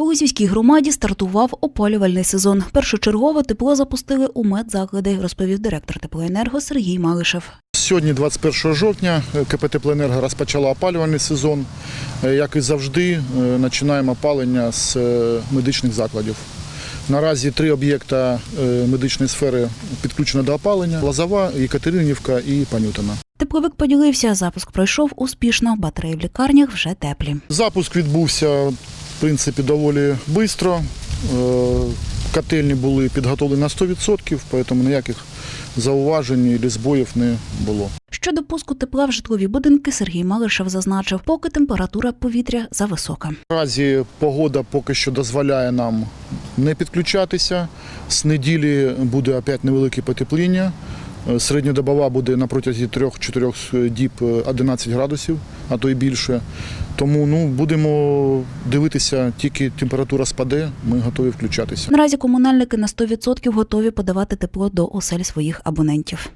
У Лисівській громаді стартував опалювальний сезон. Першочергово тепло запустили у медзаклади, розповів директор теплоенерго Сергій Малишев. Сьогодні, 21 жовтня, КП «Теплоенерго» розпочала опалювальний сезон. Е, Як і завжди, е, починаємо опалення з е, медичних закладів. Наразі три об'єкта е, медичної сфери підключено до опалення: Лозова, Єкатеринівка і Панютина. Тепловик поділився, запуск пройшов успішно, батареї в лікарнях вже теплі. Запуск відбувся в принципі доволі швидко. Котельні були підготовлені на 100%, тому ніяких зауважень і збоїв не було. Щодо пуску тепла в житлові будинки, Сергій Малишев зазначив, поки температура повітря зависока. Наразі погода поки що дозволяє нам не підключатися. З неділі буде опять невелике потепління. Е, Середньодобова буде на протязі 3-4 діб е, 11 градусів, а то й більше. Тому ну, будемо дивитися, тільки температура спаде, ми готові включатися. Наразі комунальники на 100% готові подавати тепло до осель своїх абонентів.